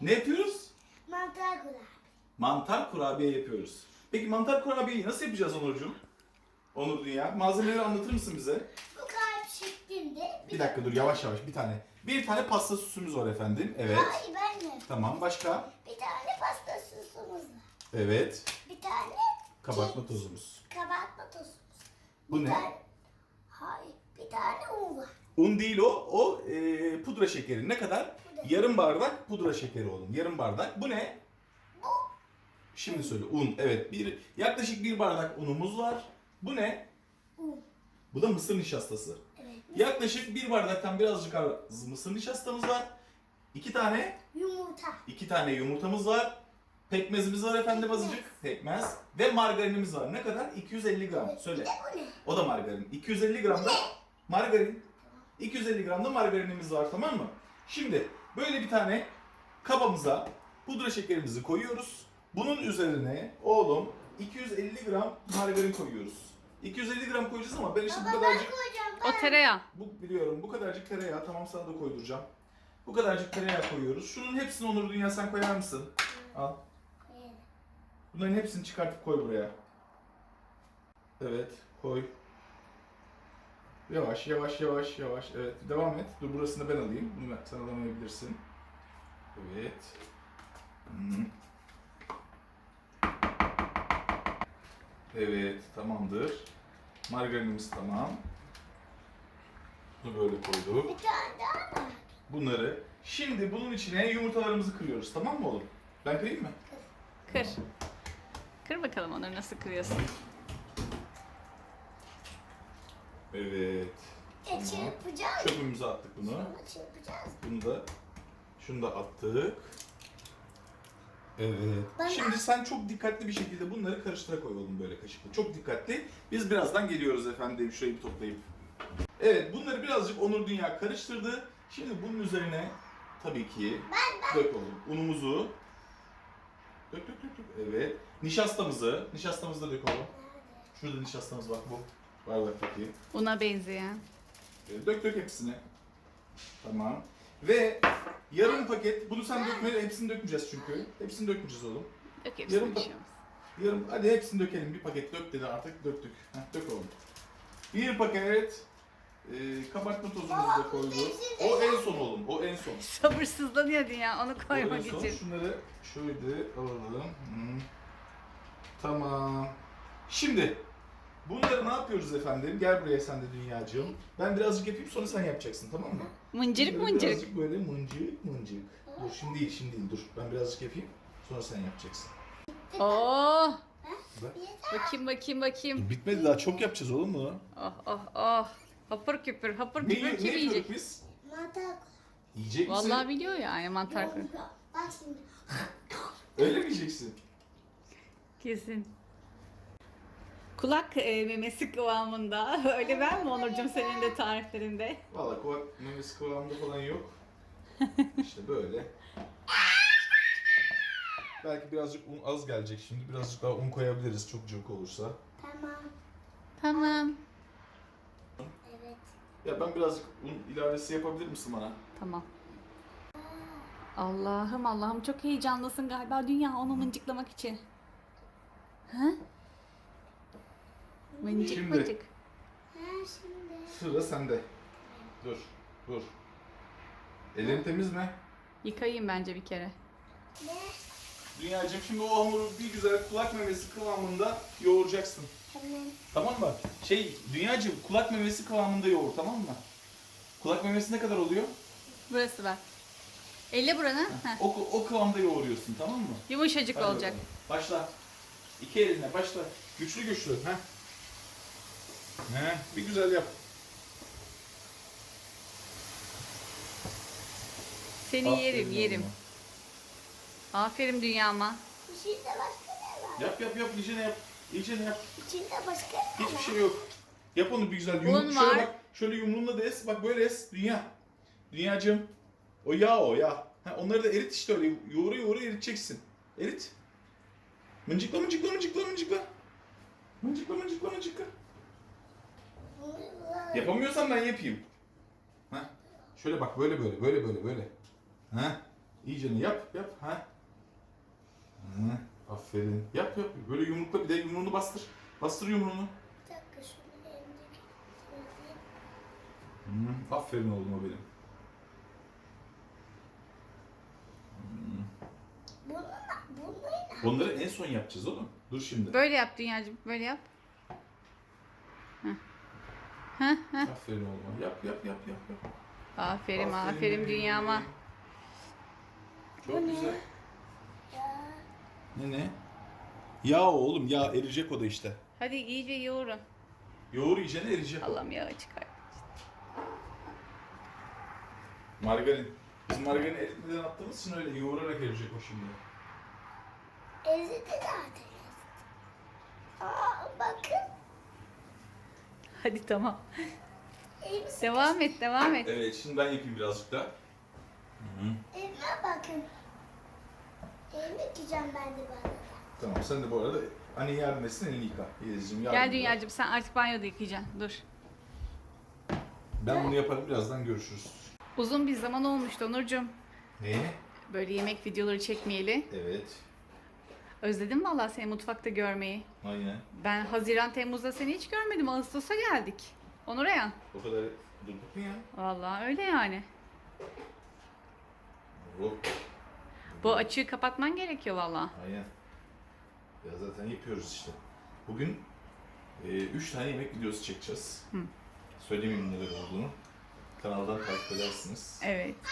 Ne yapıyoruz? Mantar kurabiye. Mantar kurabiye yapıyoruz. Peki mantar kurabiyeyi nasıl yapacağız Onurcuğum? Onur Dünya. Malzemeleri anlatır mısın bize? Bu kalp şeklinde. Bir dakika dur yavaş yavaş bir tane. Bir tane pasta süsümüz var efendim. Evet. Hayır ben de. Tamam başka? Bir tane pasta sosumuz var. Evet. Bir tane Kabartma kek- tozumuz. Kabartma tozumuz. Bu Bir ne? tane- Hayır. Bir tane un var. Un değil o. O e, pudra şekeri. Ne kadar? Yarım bardak pudra şekeri oğlum. Yarım bardak. Bu ne? Şimdi söyle. Un. Evet. Bir, yaklaşık bir bardak unumuz var. Bu ne? un. Bu da mısır nişastası. Evet. Yaklaşık bir bardaktan birazcık az mısır nişastamız var. İki tane, Yumurta. iki tane yumurtamız var. Pekmezimiz var efendim azıcık. Pekmez. Ve margarinimiz var. Ne kadar? 250 gram. Söyle. O da margarin. 250 gram da margarin. 250 gram da margarinimiz var tamam mı? Şimdi böyle bir tane kabamıza pudra şekerimizi koyuyoruz. Bunun üzerine oğlum 250 gram margarin koyuyoruz. 250 gram koyacağız ama ben işte bu kadarcık. O tereyağı. bu biliyorum bu kadarcık tereyağı tamam sana da koyduracağım. Bu kadarcık tereyağı koyuyoruz. Şunun hepsini Onur Dünya sen koyar mısın? Al. Bunların hepsini çıkartıp koy buraya. Evet, koy. Yavaş, yavaş, yavaş, yavaş. Evet, devam et. Dur burasını ben alayım. Bunu ben, sen alamayabilirsin. Evet. Evet, tamamdır. Margarinimiz tamam. Bunu böyle koyduk. Bir tane daha var. Bunları. Şimdi bunun içine yumurtalarımızı kırıyoruz. Tamam mı oğlum? Ben kırayım mı? Kır. Kır bakalım onları nasıl kırıyorsun. Evet. E çırpacağız. Çöpümüze attık bunu. Sonra çırpacağız. Bunu da şunu da attık. Evet. Ben- Şimdi sen çok dikkatli bir şekilde bunları karıştıra koy oğlum böyle kaşıkla. Çok dikkatli. Biz birazdan geliyoruz efendim şurayı bir toplayıp. Evet bunları birazcık Onur Dünya karıştırdı. Şimdi bunun üzerine tabii ki dök oğlum unumuzu. Dök dök dök dök. Evet. Nişastamızı. Nişastamızı da dök oğlum. Şurada nişastamız bak bu. Bardaktaki. Una benzeyen. E, Dök dök hepsini. Tamam. Ve yarım paket, bunu sen dökme, hepsini dökmeyeceğiz çünkü. Hepsini dökmeyeceğiz oğlum. Dök hepsini Yarım bir şey olmaz. Yarım, hadi hepsini dökelim. Bir paket dök dedi artık döktük. Heh, dök oğlum. Bir paket e, kabartma tozumuzu da hepsini O en son oğlum, o en son. Sabırsızlanıyor dünya onu O en koymak son. için. Şunları şöyle alalım. Hmm. Tamam. Şimdi bunları ne yapıyoruz efendim? Gel buraya sen de dünyacığım. Ben birazcık yapayım sonra sen yapacaksın tamam mı? Mıncırık Böyle mıncırık. Birazcık böyle mıncık mıncık. Dur şimdi değil şimdi değil dur. Ben birazcık yapayım. Sonra sen yapacaksın. Oh. Bak. Bakayım bakayım bakayım. Bitmedi daha çok yapacağız oğlum bunu. Oh oh oh. Hapır küpür hapır Ne, küpür ne kim yiyecek? biz? Mantar Yiyecek misin? Vallahi biliyor yani mantar kır. kurabiye. Bak şimdi. Öyle mi yiyeceksin? Kesin. Kulak e, memesi kıvamında. Öyle ver mi Onurcuğum senin de tariflerinde? Valla kulak memesi kıvamında falan yok. İşte böyle. Belki birazcık un az gelecek şimdi. Birazcık daha un koyabiliriz çok cıvık olursa. Tamam. Tamam. Evet. Ya ben birazcık un ilavesi yapabilir misin bana? Tamam. Allah'ım Allah'ım çok heyecanlısın galiba dünya onu mıncıklamak için. Ha? Mıncık Şimdi. mıncık. Ha şimdi. Sıra sende. Dur, dur. Ellerin temiz mi? Yıkayayım bence bir kere. Ne? Dünyacığım şimdi o hamuru bir güzel kulak memesi kıvamında yoğuracaksın. Tamam. Tamam mı? Şey, Dünyacığım kulak memesi kıvamında yoğur tamam mı? Kulak memesi ne kadar oluyor? Burası ver. Elle buranı. Heh. O, o kıvamda yoğuruyorsun tamam mı? Yumuşacık Hadi olacak. bakalım. Başla. İki elinle başla. Güçlü güçlü. Heh. Heh, bir güzel yap. Seni yerim Aferin yerim. oğluma. Aferin dünyama. İçinde başka ne var? Yap yap yap, iyicene yap. İyicene yap. İçinde başka ne var? Hiçbir şey yok. Yap onu bir güzel. Yum, Un şöyle var. bak. Şöyle yumruğunla da es. Bak böyle es. Dünya. Dünyacığım. O yağ o yağ. Ha, onları da erit işte öyle. Yoğuru yoğuru eriteceksin. Erit. Mıncıkla mıncıkla mıncıkla mıncıkla. Mıncıkla mıncıkla mıncıkla. Yapamıyorsan ben yapayım. Ha? Şöyle bak böyle böyle böyle böyle böyle. Ha? İyice yap yap. Ha. Hı, aferin. Yap yap. Böyle yumrukla bir de yumruğunu bastır. Bastır yumruğunu. Bir dakika şunu. Hı, aferin oğluma benim. Bununla, bununla Bunları en son yapacağız oğlum. Dur şimdi. Böyle yap Dünyacığım. Böyle yap. Aferin oğluma. Yap yap yap yap. yap. Aferin aferin, dünyama. Çok Bu ne? güzel. ya. Ne ne? Yağ oğlum yağ eriyecek o da işte. Hadi iyice yoğurun. Yoğur yiyeceğine eriyecek o. Allah'ım yağı çıkar. Margarin. Biz margarini eritmeden attığımız için öyle yoğurarak eriyecek o şimdi. Ezdi zaten. Aa bakın. Hadi tamam. İyi misin? Devam et devam et. Evet şimdi ben yapayım birazcık daha. Elime bakın. Elimi yıkayacağım ben de bana. Tamam sen de bu arada anne yardım etsin elini yıka. Yelizciğim yardım Gel et. Dünyacığım sen artık banyoda yıkayacaksın. Dur. Ben bunu yaparım birazdan görüşürüz. Uzun bir zaman olmuştu Onurcuğum. Ne? Böyle yemek videoları çekmeyeli. Evet. Özledim vallahi seni mutfakta görmeyi. Aynen. Ben Haziran Temmuz'da seni hiç görmedim. Ağustos'a geldik. Onur Ayan. O kadar durduk mu ya? Vallahi öyle yani. Hop. Bu açığı kapatman gerekiyor vallahi. Aynen. Ya zaten yapıyoruz işte. Bugün 3 tane yemek videosu çekeceğiz. Hı. Söylemeyeyim neler olduğunu. Kanaldan takip edersiniz. Evet.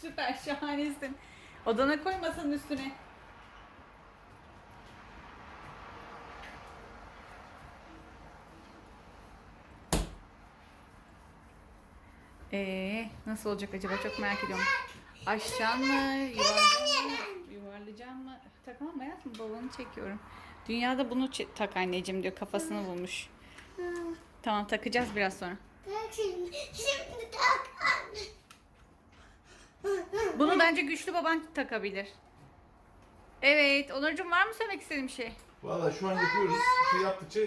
Süper şahanesin. Odana koy masanın üstüne. Ee, nasıl olacak acaba çok merak ediyorum. Açacaksın mı? Yuvarlayacaksın mı? Yuvarlayacaksın mı? Takamam hayatım babanı çekiyorum. Dünyada bunu tak anneciğim diyor kafasını bulmuş. Tamam takacağız biraz sonra. Şimdi tak anne. Bunu bence güçlü baban takabilir. Evet, Onurcuğum var mı söylemek istediğin bir şey? Valla şu an yapıyoruz. Şey yaptıkça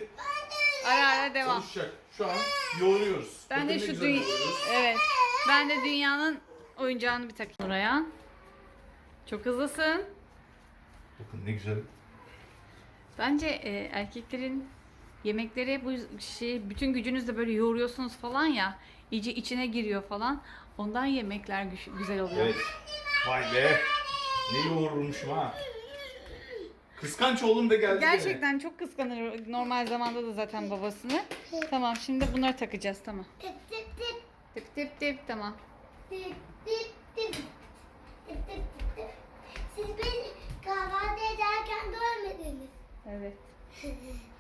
Ara ara devam. çalışacak. Şu an yoğuruyoruz. Ben Bakın de ne şu güzel dünya... yoğuruyoruz. Evet. Ben de dünyanın oyuncağını bir takayım oraya. Çok hızlısın. Bakın ne güzel. Bence e, erkeklerin yemekleri bu şey bütün gücünüzle böyle yoğuruyorsunuz falan ya. İyice içine giriyor falan. Ondan yemekler güç- güzel oluyor. Evet. Vay be. Ne yoğurulmuşum ha. Kıskanç oğlum da geldi. gene. Gerçekten çok kıskanır normal zamanda da zaten babasını. Tamam şimdi bunları takacağız tamam. Tip tip tip. Tip tip tip tamam. Tip tip tip. Tip tip tip tip. Siz beni kahvaltı ederken görmediniz. Evet.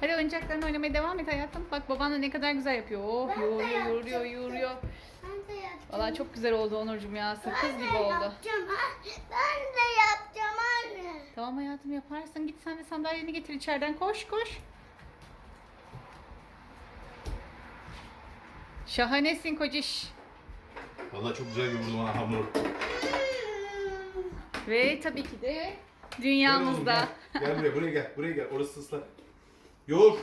Hadi oyuncaklarını oynamaya devam et hayatım. Bak baban da ne kadar güzel yapıyor. Oh Ben yoğuruyor yoğuruyor yoğuruyor. Ben de yapacağım. Valla çok güzel oldu Onurcuğum ya. Sakız Ben gibi de oldu. yapacağım ha. Ben de yapacağım anne. Tamam hayatım yaparsın. Git sen de sandalyeni getir içeriden. Koş koş. Şahanesin kociş. Valla çok güzel yoğurdum ha hamuru. Ve tabii ki de dünyamızda. Gel, gel buraya buraya gel. Buraya gel. Orası ıslak. Yoğur.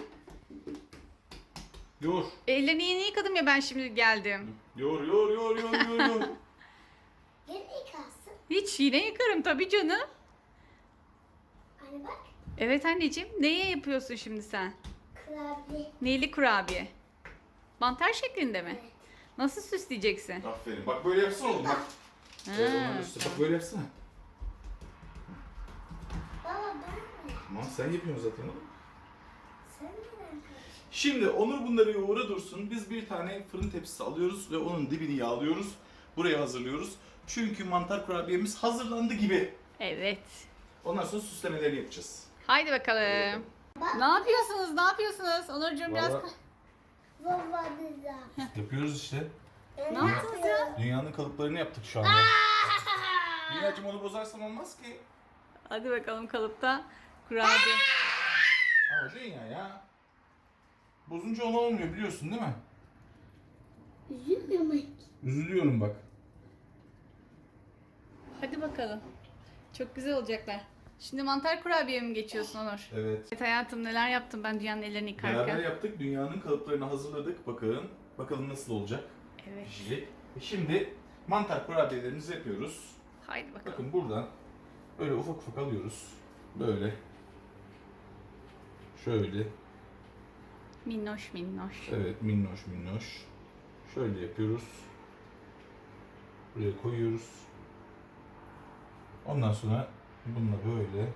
Yoğur. Ellerini yeni yıkadım ya ben şimdi geldim. Yoğur yoğur yoğur yoğur yoğur yoğur. Gene yıkarsın. Hiç yine yıkarım tabii canım. Anne bak. Evet anneciğim. Neye yapıyorsun şimdi sen? Klavye. Neyli kurabiye? Mantar şeklinde mi? Nasıl süsleyeceksin? Aferin. Bak böyle yapsana oğlum bak. Evet, Ha, onların üstü. Bak böyle yapsana. Baba ben mi? Aman sen yapıyorsun zaten oğlum. Şimdi Onur bunları yoğura dursun. Biz bir tane fırın tepsisi alıyoruz ve onun dibini yağlıyoruz. Buraya hazırlıyoruz. Çünkü mantar kurabiyemiz hazırlandı gibi. Evet. Ondan sonra süslemelerini yapacağız. Haydi bakalım. Ne yapıyorsunuz? Ne yapıyorsunuz? Onurcuğum biraz... Vallahi- Baba. Yapıyoruz işte. Ne yaptınız ya? Dünyanın kalıplarını yaptık şu anda. Dünyacım onu bozarsam olmaz ki. Hadi bakalım kalıpta kurabiye. Ama dünya ya. Bozunca ona olmuyor biliyorsun değil mi? Üzülmüyor mu? Üzülüyorum bak. Hadi bakalım. Çok güzel olacaklar. Şimdi mantar kurabiye mi geçiyorsun Onur? Evet. Evet hayatım neler yaptım ben dünyanın ellerini Beraber yıkarken. yaptık. Dünyanın kalıplarını hazırladık. Bakın. Bakalım nasıl olacak. Evet. Pişecek. E şimdi mantar kurabiyelerimizi yapıyoruz. Haydi bakalım. Bakın buradan böyle ufak ufak alıyoruz. Böyle. Şöyle. Minnoş minnoş. Evet minnoş minnoş. Şöyle yapıyoruz. Buraya koyuyoruz. Ondan sonra bununla böyle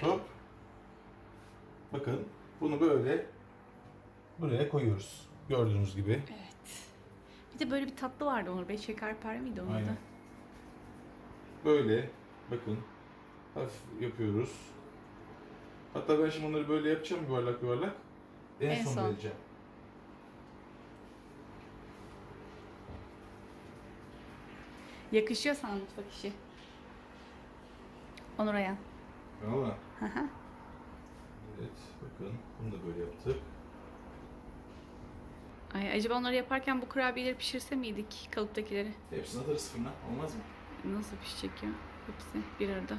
Hop. Bakın bunu böyle buraya koyuyoruz. Gördüğünüz gibi. Evet. Bir de böyle bir tatlı vardı Onur Bey. Şekerpare miydi onun Aynen. da? Böyle bakın hafif yapıyoruz. Hatta ben şimdi onları böyle yapacağım yuvarlak yuvarlak. En, En son, son. vereceğim. Yakışıyor sana mutfak işi. Onur Ayan. Valla. Hı hı. Evet bakın bunu da böyle yaptık. Ay acaba onları yaparken bu kurabiyeleri pişirse miydik kalıptakileri? Hepsini atarız fırına olmaz mı? Nasıl pişecek ya? Hepsi bir arada.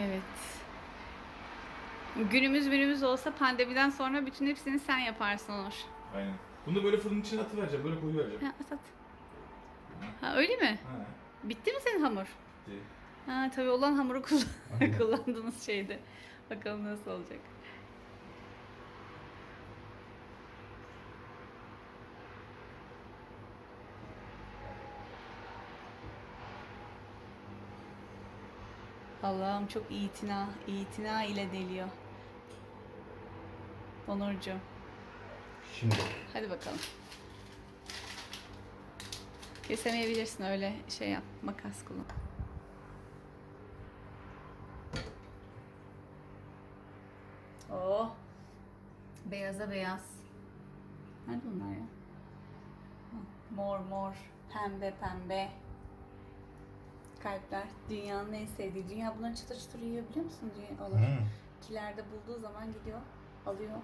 Evet. Günümüz günümüz olsa pandemiden sonra bütün hepsini sen yaparsın Onur. Aynen. Bunu da böyle fırının içine atıvereceğim. Böyle koyuvereceğim. Ha, at at. Ha öyle mi? Ha. Bitti mi senin hamur? bitti. Ha tabii olan hamuru kullan kullandığınız şeyde. Bakalım nasıl olacak. Allah'ım çok itina, itina ile deliyor. Onurcuğum. Şimdi Hadi bakalım. Kesemeyebilirsin öyle şey yap. Makas kullan. Oh. Beyaza beyaz. Nerede bunlar ya? Mor mor. Pembe pembe. Kalpler. Dünyanın en sevdiği. Dünya bunları çıtır çıtır yiyor biliyor musun? Dünya olur. Hmm. Kilerde bulduğu zaman gidiyor. Alıyor.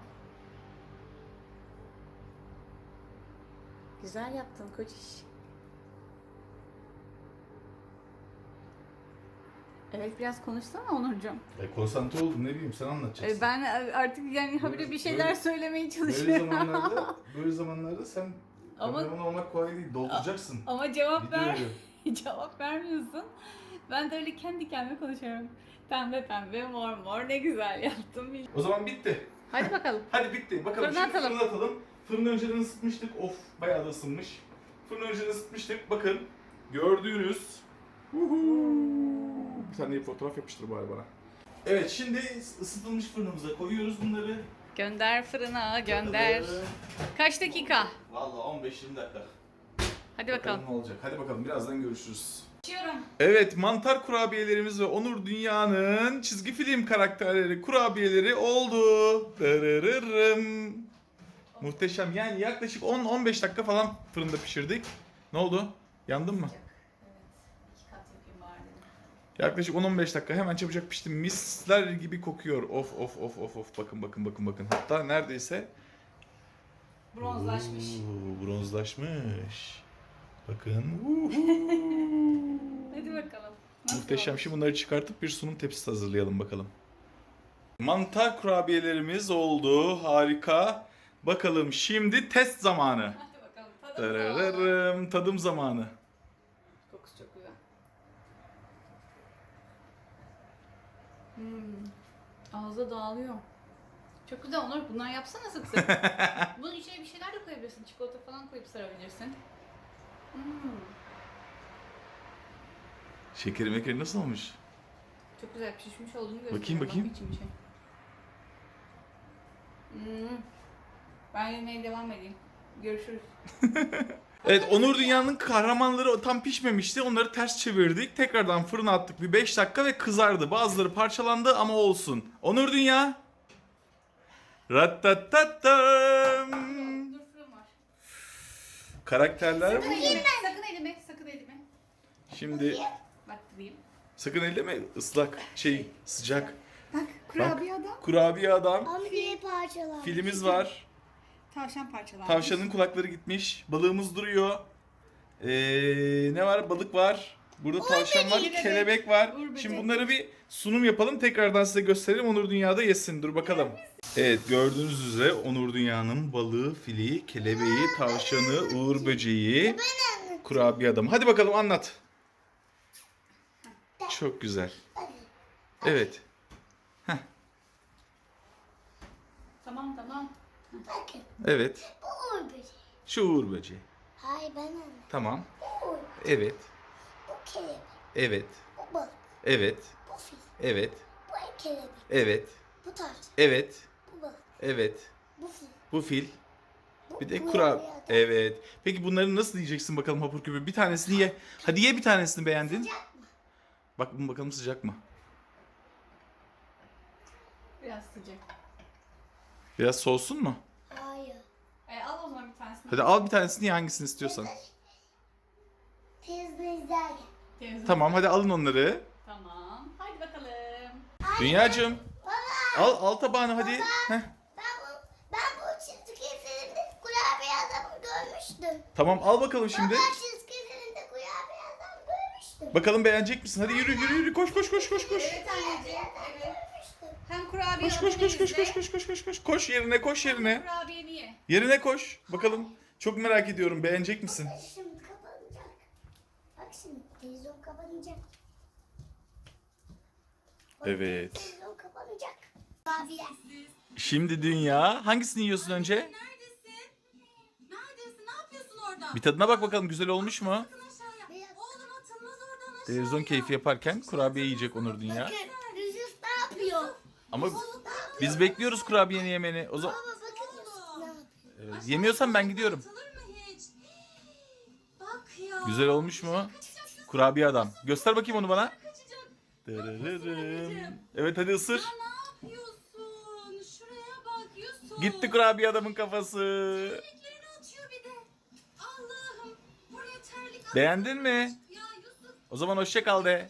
Güzel yaptın koç iş. Evet biraz konuşsana Onurcuğum. E, konsantre oldum ne bileyim sen anlatacaksın. Ee, Ben artık yani habire Böyle- bir şeyler böyle- söylemeye Böyle çalışıyorum. zamanlarda, böyle zamanlarda sen Ama- olmak kolay değil. Dolduracaksın. Ama cevap ver. Cevap vermiyorsun. Ben de öyle kendi kendime konuşuyorum. Pembe pembe mor mor ne güzel yaptım. O zaman bitti. Hadi bakalım. Hadi bitti. Bakalım Fırına şimdi atalım. fırına atalım. Fırını önceden ısıtmıştık. Of bayağı da ısınmış. Fırını önceden ısıtmıştık. Bakın gördüğünüz Uhu. bir tane de fotoğraf yapıştır bari bana. Evet şimdi ısıtılmış fırınımıza koyuyoruz bunları. Gönder fırına gönder. Kaç dakika? Valla 15-20 dakika. Hadi bakalım. ne olacak. Hadi bakalım birazdan görüşürüz. Açıyorum. Evet mantar kurabiyelerimiz ve Onur Dünya'nın çizgi film karakterleri kurabiyeleri oldu. Dırırırım. Muhteşem yani yaklaşık 10-15 dakika falan fırında pişirdik. Ne oldu? Yandın mı? Evet. İki kat yapayım bari dedim. Yaklaşık 10-15 dakika hemen çabucak pişti. Misler gibi kokuyor. Of of of of of. Bakın bakın bakın bakın. Hatta neredeyse Bronzlaşmış. Oo, bronzlaşmış. Bakın. Hadi bakalım. Nasıl Muhteşem. olmuş? Şimdi bunları çıkartıp bir sunum tepsisi hazırlayalım bakalım. Mantar kurabiyelerimiz oldu. Harika. Bakalım şimdi test zamanı. Hadi bakalım. Tadım zamanı. Tadım zamanı. Kokusu çok güzel. Hmm. Ağza dağılıyor. Çok güzel Onur. Bunlar yapsana sık sık. Bunun içine bir şeyler de koyabilirsin. Çikolata falan koyup sarabilirsin. Hmm. Şekeri mekeri nasıl olmuş? Çok güzel pişmiş olduğunu gösteriyor. Bakayım, bakayım. Bak içim. Hmm. Ben yemeye devam edeyim. Görüşürüz. Evet Onur Dünya'nın kahramanları tam pişmemişti. Onları ters çevirdik. Tekrardan fırına attık bir 5 dakika ve kızardı. Bazıları parçalandı ama olsun. Onur Dünya. Rattatatam. Karakterler Sakın elime, sakın elime, sakın elime. Şimdi Baktırayım. sakın elleme ıslak şey sıcak. Bak kurabiye adam. Kurabiye adam. Diye parçalar. Filimiz var. Tavşan parçalanmış. Tavşanın kulakları gitmiş. Balığımız duruyor. Ee, ne var? Balık var. Burada tavşan var, böceği. kelebek var. Uğur böceği. Şimdi bunları bir sunum yapalım. Tekrardan size gösterelim. Onur Dünya'da yesin. Dur bakalım. Evet gördüğünüz üzere Onur Dünya'nın balığı, fili, kelebeği, tavşanı, uğur böceği, kurabiye adamı. Hadi bakalım anlat. Çok güzel. Evet. Tamam tamam. Bakın Evet. bu uğur böceği. Şu uğur böceği. Hayır ben anladım. Tamam. Bu uğur. Evet. Bu kelebek. Evet. Bu balık. Evet. Bu fil. Evet. Bu kelebek. Evet. Bu tavşan. Evet. Bu. Evet. Bu fil. Bu fil. Bu Bir de kura. adam. Evet. Peki bunları nasıl yiyeceksin bakalım hapur küpü? Bir tanesini ye. Hadi ye bir tanesini beğendin. Sıcak mı? Bak bakalım sıcak mı? Biraz sıcak. Biraz soğusun mu? Hayır. E, al o zaman bir tanesini. Hadi al bir tanesini ye hangisini istiyorsan. Televizyon izlerken. Televizyon. Tamam hadi alın onları. Tamam. Hadi bakalım. Dünyacığım. Al al tabağını hadi. Heh. Ben bu, ben bu çizgi filmde kurabiye adamı görmüştüm. Tamam al bakalım şimdi. Baba görmüştüm. Bakalım beğenecek misin? Hadi yürü yürü yürü koş koş koş koş koş. Evet anneciğim. Evet. Hem kurabiye Koş koş koş koş koş koş koş koş koş. Koş yerine koş yerine. Kurabiyeni ye. Yerine koş. Bakalım. Çok merak ediyorum. Beğenecek misin? Şimdi kapanacak. Bak şimdi televizyon kapanacak. Bak, Evet. Televizyon kapanacak. Kurabiye. Şimdi dünya. Hangisini yiyorsun önce? Neredesin? Neredesin? Ne yapıyorsun orada? Bir tadına bak bakalım güzel olmuş mu? Televizyon keyfi yaparken kurabiye yiyecek Onur Dünya. Bakın Yusuf ne yapıyor? Ama biz bekliyoruz kurabiyeni yemeni. O zaman Baba bakın Yusuf ne yapıyor? Evet, yemiyorsan ben gidiyorum. Atılır mı hiç? Bak ya. Güzel olmuş mu? Kurabiye adam. Göster bakayım onu bana. Dırırırım. Evet hadi ısır. Gitti kurabiye adamın kafası. Beğendin mi? O zaman hoşça kal de.